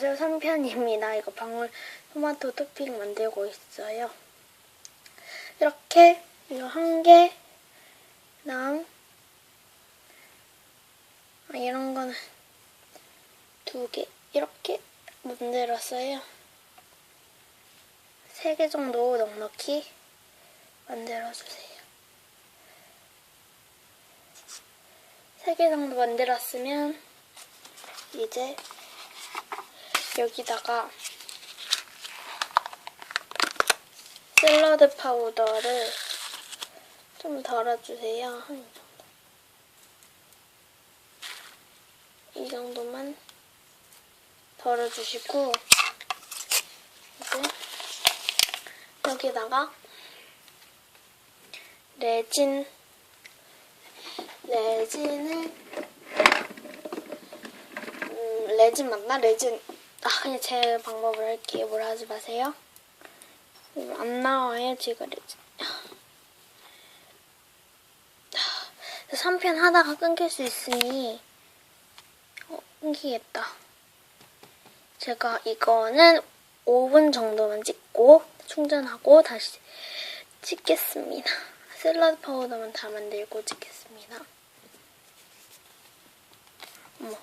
안녕하세요. 3편입니다. 이거 방울 토마토 토핑 만들고 있어요. 이렇게 이거 한 개, 그다음 아, 이런 거는 두 개, 이렇게 만들었어요. 세 개 정도 넉넉히 만들어주세요. 세 개 정도 만들었으면 이제 여기다가 샐러드 파우더를 좀 덜어주세요. 한이 정도. 이 정도만 덜어주시고 이제 여기다가 레진 레진을 음, 레진 맞나? 레진 아 그냥 제 방법을 할게요. 뭐라 하지 마세요. 안 나와요 지금 레진. 3편 하다가 끊길 수 있으니 어, 끊기겠다. 제가 이거는 5분 정도만 찍고 충전하고 다시 찍겠습니다. 샐러드 파우더만 다 만들고 찍겠습니다. 어머.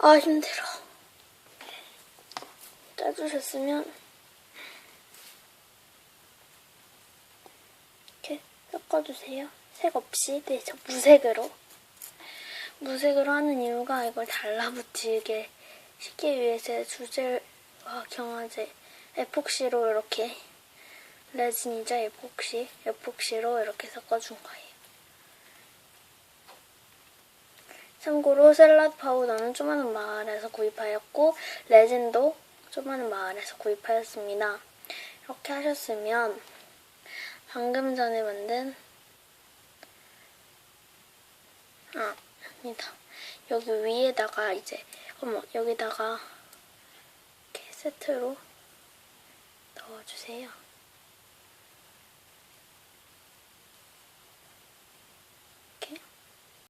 아 힘들어. 짜주셨으면 이렇게 섞어주세요. 색 없이, 네, 저 무색으로. 무색으로 하는 이유가 이걸 달라붙이게 시키기 위해서 주젤과 경화제, 에폭시로 이렇게 레진이죠, 에폭시. 에폭시로 이렇게 섞어준 거예요. 참고로 샐러드 파우더는 조그마한 마을에서 구입하였고 레진도 조그마한 마을에서 구입하였습니다. 이렇게 하셨으면 방금 전에 만든 아 아니다 여기 위에다가 이제 어머 여기다가 이렇게 세트로 넣어주세요.